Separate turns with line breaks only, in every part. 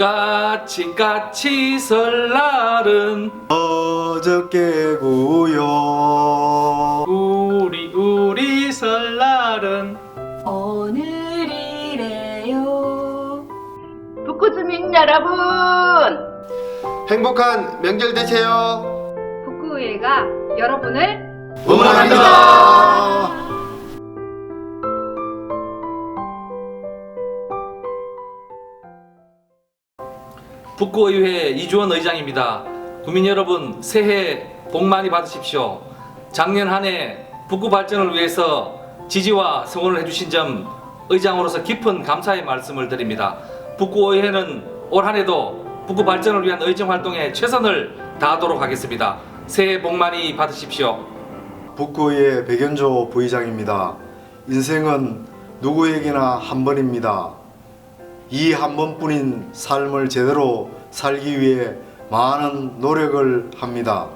까치 설날은
어저께고요.
우리 우리 설날은
오늘이래요.
북구 주민 여러분,
행복한 명절 되세요.
북구의회가 여러분을
응원합니다
북구의회 이주원 의장입니다. 국민 여러분 새해 복 많이 받으십시오. 작년 한 해 북구 발전을 위해서 지지와 성원을 해주신 점 의장으로서 깊은 감사의 말씀을 드립니다. 북구의회는 올 한 해도 북구 발전을 위한 의정 활동에 최선을 다하도록 하겠습니다. 새해 복 많이 받으십시오.
북구의 백연조 부의장입니다 인생은 누구에게나 한 번입니다 이 한 번뿐인 삶을 제대로 살기 위해 많은 노력을 합니다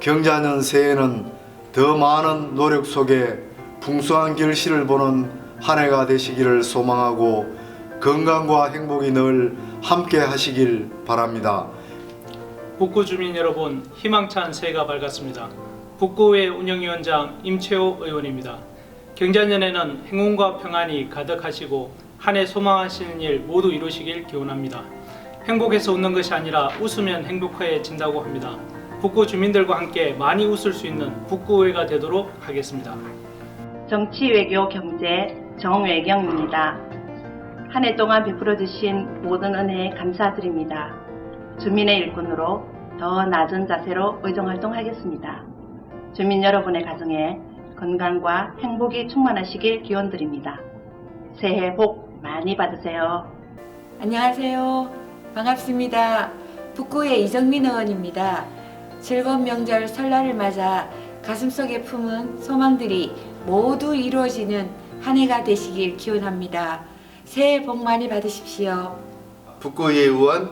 경자년 새해는 더 많은 노력 속에 풍성한 결실을 보는 한 해가 되시기를 소망하고 건강과 행복이 늘 함께 하시길 바랍니다.
북구 주민 여러분 희망찬 새해가 밝았습니다. 북구의 운영위원장 임채호 의원입니다. 경자년에는 행운과 평안이 가득하시고 한 해 소망하시는 일 모두 이루시길 기원합니다. 행복해서 웃는 것이 아니라 웃으면 행복해진다고 합니다. 북구 주민들과 함께 많이 웃을 수 있는 북구의회가 되도록 하겠습니다.
정치, 외교, 경제, 정외경입니다. 한 해 동안 베풀어 주신 모든 은혜에 감사드립니다. 주민의 일꾼으로 더 낮은 자세로 의정활동하겠습니다. 주민 여러분의 가정에 건강과 행복이 충만하시길 기원드립니다. 새해 복 많이 받으세요.
안녕하세요. 반갑습니다. 북구의 이정민 의원입니다. 즐거운 명절 설날을 맞아 가슴속에 품은 소망들이 모두 이루어지는 한 해가 되시길 기원합니다. 새해 복 많이 받으십시오.
북구의회 의원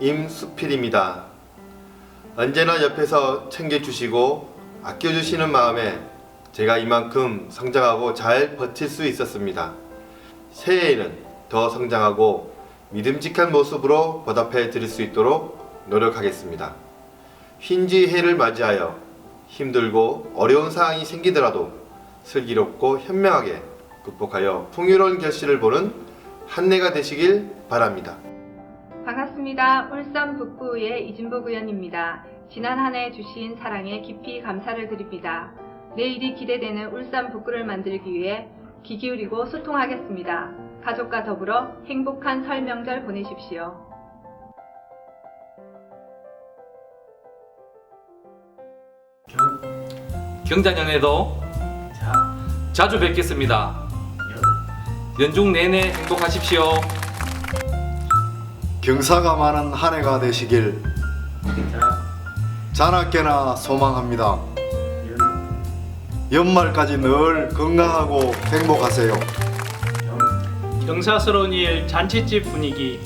임수필입니다. 언제나 옆에서 챙겨주시고 아껴주시는 마음에 제가 이만큼 성장하고 잘 버틸 수 있었습니다. 새해에는 더 성장하고 믿음직한 모습으로 보답해 드릴 수 있도록 노력하겠습니다. 흰지 해를 맞이하여 힘들고 어려운 상황이 생기더라도 슬기롭고 현명하게 극복하여 풍요로운 결실을 보는 한 해가 되시길 바랍니다.
반갑습니다. 울산 북구의 이진복 의원입니다. 지난 한 해 주신 사랑에 깊이 감사를 드립니다. 내일이 기대되는 울산 북구를 만들기 위해 귀 기울이고 소통하겠습니다. 가족과 더불어 행복한 설 명절 보내십시오.
경자년에도 자주 뵙겠습니다. 연중 내내 행복하십시오.
경사가 많은 한 해가 되시길 자나깨나 소망합니다. 연말까지 늘 건강하고 행복하세요.
경사스러운 일 잔치집 분위기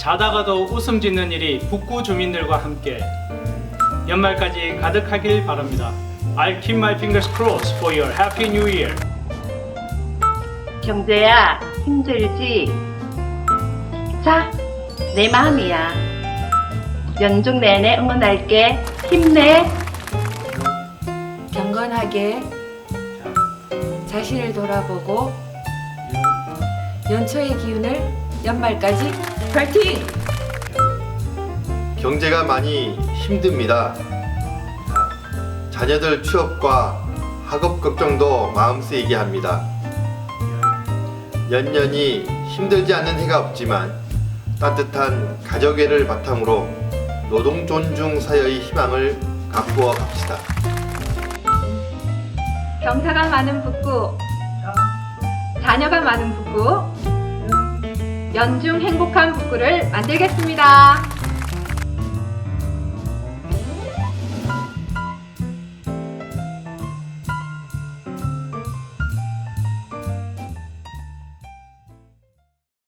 자다가도 웃음 짓는 일이 북구 주민들과 함께 연말까지 가득하길 바랍니다. I'll keep my fingers crossed for your happy new year.
경제야, 힘들지? 자, 내 마음이야. 연중 내내 응원할게. 힘내.
경건하게 자신을 돌아보고 연초의 기운을 연말까지 파이팅!
경제가 많이 힘듭니다. 자녀들 취업과 학업 걱정도 마음 쓰이게 합니다. 연년이 힘들지 않는 해가 없지만 따뜻한 가족애를 바탕으로 노동 존중 사회의 희망을 가꾸어 갑시다.
경사가 많은 북구. 자녀가 많은 북구. 연중 행복한 북구를 만들겠습니다.